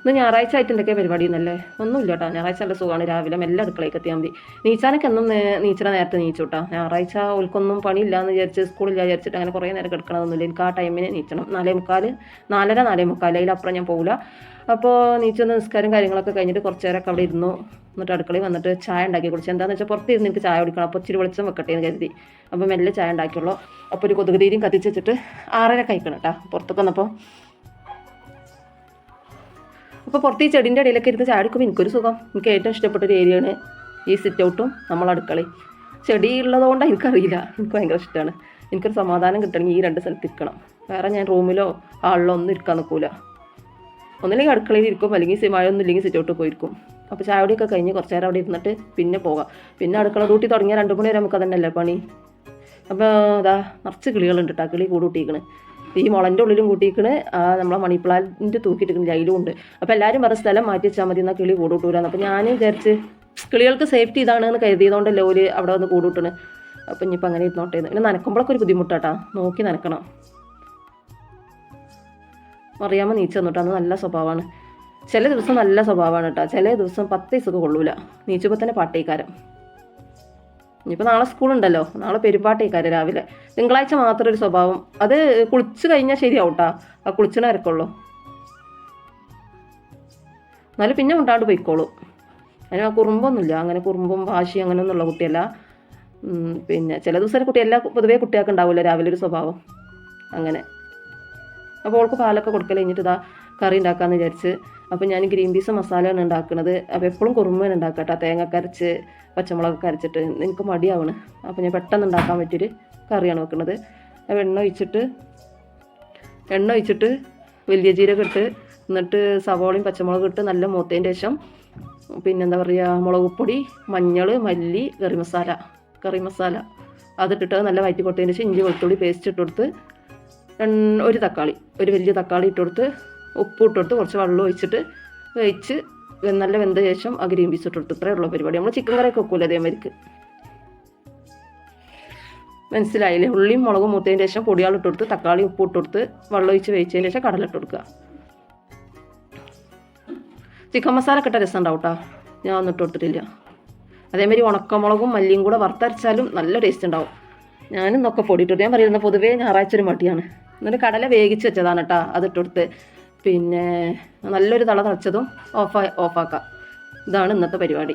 ഇന്ന് ഞായറാഴ്ച ആയിട്ട് എന്തൊക്കെ പരിപാടി എന്നല്ലേ ഒന്നുമില്ല കേട്ടോ ഞായറാഴ്ച നല്ല സുഖമാണ്. രാവിലെ മെല്ലെ അടുക്കളയ്ക്ക് എത്തിയാൽ മതി. നീച്ചാനൊക്കെ എന്നും നീച്ചിനെ നേരത്തെ നീച്ചു കേട്ടോ ഞായറാഴ്ച ഓൽക്കൊന്നും പണിയില്ല എന്ന് വിചാരിച്ച് സ്കൂളില്ല വിചാരിച്ചിട്ട് അങ്ങനെ കുറേ നേരം കിടക്കണമെന്നില്ല എനിക്ക് ആ ടൈമിന് നീച്ചണം. നാലേ മുക്കാൽ നാലര നാലേ മുക്കാൽ അതിലപ്പുറം ഞാൻ പോകില്ല അപ്പോൾ നീച്ചൊന്ന് നിസ്കാരം കാര്യങ്ങളൊക്കെ കഴിഞ്ഞിട്ട് കുറച്ച് നേരമൊക്കെ അവിടെ ഇരുന്നു. എന്നിട്ട് അടുക്കളയിൽ വന്നിട്ട് ചായ ഉണ്ടാക്കി കുടിച്ചു. എന്താണെന്ന് വെച്ചാൽ പുറത്ത് ഇരുന്ന് എനിക്ക് ചായ കുടിക്കണം. അപ്പോൾ ഇച്ചിരി വെളിച്ചം വെക്കട്ടെ എന്ന് കരുതി. അപ്പോൾ മെല്ലെ ചായ ഉണ്ടാക്കിയുള്ളൂ. അപ്പോൾ ഒരു കൊതുക് കത്തിച്ചിട്ട് കത്തിച്ച് വെച്ചിട്ട് ആറര കഴിക്കണം കേട്ടോ. പുറത്തൊക്കെ വന്നപ്പോൾ അപ്പോൾ പുറത്ത് ഈ ചെടിന്റെ ഇടയിലൊക്കെ ഇരുന്ന് ചാടിക്കുമ്പോൾ എനിക്കൊരു സുഖം. എനിക്ക് ഏറ്റവും ഇഷ്ടപ്പെട്ട ഒരു ഏരിയയാണ് ഈ സിറ്റ് ഔട്ടും നമ്മൾ അടുക്കളയും ചെടി ഉള്ളതുകൊണ്ട് എനിക്കറിയില്ല. എനിക്ക് ഭയങ്കര ഇഷ്ടമാണ് എനിക്കൊരു സമാധാനം കിട്ടണമെങ്കിൽ ഈ രണ്ട് സ്ഥലത്ത് ഇരിക്കണം. വേറെ ഞാൻ റൂമിലോ ഹാളിലോ ഒന്നും ഇരിക്കാൻ നിൽക്കൂല. ഒന്നില്ലെങ്കിൽ അടുക്കളയിൽ ഇരിക്കും. അല്ലെങ്കിൽ സിമായ ഒന്നും ഇല്ലെങ്കിൽ സിറ്റ് ഔട്ട് പോയിരിക്കും അപ്പോൾ ചായ കുടിയൊക്കെ കഴിഞ്ഞ് കുറച്ച് നേരം അവിടെ ഇരുന്നിട്ട് പിന്നെ പോകാം. പിന്നെ അടുക്കള ഡ്യൂട്ടി തുടങ്ങിയ രണ്ട് മണി വരെ നമുക്ക് അതന്നെയല്ലേ പണി? അപ്പോൾ അതാ നിറച്ച് കിളികളുണ്ട് കേട്ടോ കിളി കൂട് കൂട്ടിയിരിക്കണ് ഈ മുളന്റെ ഉള്ളിലും കൂട്ടിയിരിക്കണ് നമ്മളെ മണി തൂക്കിയിട്ടിരിക്കുന്ന അതിലും ഉണ്ട്. അപ്പോൾ എല്ലാവരും വേറെ സ്ഥലം മാറ്റി വെച്ചാൽ മതി എന്നാൽ കിളി കൂടുവിട്ടൂരാന്ന് അപ്പോൾ ഞാൻ വിചാരിച്ച് കിളികൾക്ക് സേഫ്റ്റി ഇതാണെന്ന് കരുതിയതുകൊണ്ടല്ലേ ഒരു അവിടെ വന്ന് കൂടുവിട്ടണ് അപ്പം ഇനിയിപ്പോൾ അങ്ങനെ ഇരുന്നോട്ടെ. പിന്നെ നനക്കുമ്പോഴൊക്കെ ഒരു ബുദ്ധിമുട്ടാട്ടാ. നോക്കി നനക്കണം. അറിയാമോ നീച്ച വന്നിട്ടാ. അത് നല്ല സ്വഭാവമാണ് ചില ദിവസം നല്ല സ്വഭാവമാണ് കേട്ടോ. ചില ദിവസം പത്ത് ദിവസമൊക്കെ കൊള്ളൂല. നീച്ചപ്പോൾ തന്നെ പാട്ടേക്കാരം. ഇനിയിപ്പോൾ നാളെ സ്കൂളുണ്ടല്ലോ. നാളെ പെരുമ്പാട്ടേക്കാര് രാവിലെ. തിങ്കളാഴ്ച മാത്രം ഒരു സ്വഭാവം. അത് കുളിച്ച് കഴിഞ്ഞാൽ ശരിയാവട്ടാ. ആ കുളിച്ചിനെ ഇറക്കുള്ളൂ എന്നാലും പിന്നെ ഉണ്ടാണ്ട് പോയിക്കോളൂ. അതിന് ആ കുറുമ്പൊന്നുമില്ല. അങ്ങനെ കുറുമ്പും വാശി അങ്ങനെ ഒന്നുള്ള കുട്ടിയല്ല പിന്നെ ചില ദിവസം കുട്ടി എല്ലാ പൊതുവേ കുട്ടികൾക്ക് ഉണ്ടാവില്ല രാവിലെ ഒരു സ്വഭാവം. അങ്ങനെ. അപ്പോൾ അവൾക്ക് പാലൊക്കെ കൊടുക്കൽ കഴിഞ്ഞിട്ട് ഇതാ കറി ഉണ്ടാക്കാമെന്ന് വിചാരിച്ച് അപ്പോൾ ഞാൻ ഗ്രീൻ പീസ് മസാലയാണ് ഉണ്ടാക്കുന്നത്. അപ്പോൾ എപ്പോഴും കുറുമയാണ് ഉണ്ടാക്കട്ടെ തേങ്ങ കരച്ച് പച്ചമുളക് അരച്ചിട്ട് എനിക്ക് മടിയാവണ്. അപ്പോൾ ഞാൻ പെട്ടെന്ന് ഉണ്ടാക്കാൻ പറ്റിയൊരു കറിയാണ് വെക്കുന്നത്. എണ്ണ ഒഴിച്ചിട്ട് എണ്ണ ഒഴിച്ചിട്ട് വലിയ ജീരകം ഇട്ട് എന്നിട്ട് സവോളയും പച്ചമുളകും ഇട്ട് നല്ല മൂത്തതിന്റെ ശേഷം പിന്നെന്താ പറയുക മുളക് പൊടി മഞ്ഞൾ മല്ലി കറി മസാല കറി മസാല. അതിട്ടിട്ട് നല്ല വയറ്റി കൊടുത്തതിന് ശേഷം ഇഞ്ചി വെളുത്തുള്ളി പേസ്റ്റ് ഇട്ട് കൊടുത്ത് ഒരു തക്കാളി ഒരു വലിയ തക്കാളി ഇട്ട് കൊടുത്ത് ഉപ്പ് ഇട്ട് കുറച്ച് വെള്ളം ഒഴിച്ചിട്ട് വേവിച്ച് നല്ല വെന്ത ശേഷം ആ ഗ്രീൻ പീസ് ഇട്ടിട്ട് ഇത്രയേ ഉള്ളൂ പരിപാടി. നമ്മൾ ചിക്കൻ കറിയൊക്കെ വെക്കൂല അതേമാതിരിക്ക്? മനസ്സിലായില്ലേ? ഉള്ളിയും മുളകും മൂത്തതിന് ശേഷം പൊടിയാൾ ഇട്ട് കൊടുത്ത് തക്കാളി ഉപ്പ് ഇട്ട് കൊടുത്ത് വെള്ളം ഒഴിച്ച് വേവിച്ചതിന് ശേഷം കടല ഇട്ട് കൊടുക്കുക. ചിക്കൻ മസാല ഒക്കെ രസം ഉണ്ടാവും ഞാൻ ഒന്നും ഇട്ട് കൊടുത്തിട്ടില്ല. അതേമാതിരി ഉണക്കമുളകും മല്ലിയും കൂടെ വറുത്തരച്ചാലും നല്ല ടേസ്റ്റ് ഉണ്ടാവും. ഞാനും ഇന്നൊക്കെ പൊടിയിട്ടു ഞാൻ പറയുന്നത് പൊതുവേ ഞായറാഴ്ച ഒരു മട്ടിയാണ് എന്നിട്ട് കടല വേവിച്ച് വെച്ചതാണ് കേട്ടോ അതിട്ട് കൊടുത്ത്. പിന്നെ നല്ലൊരു തള തളച്ചതും ഓഫ് ഓഫാക്കാം ഇതാണ് ഇന്നത്തെ പരിപാടി.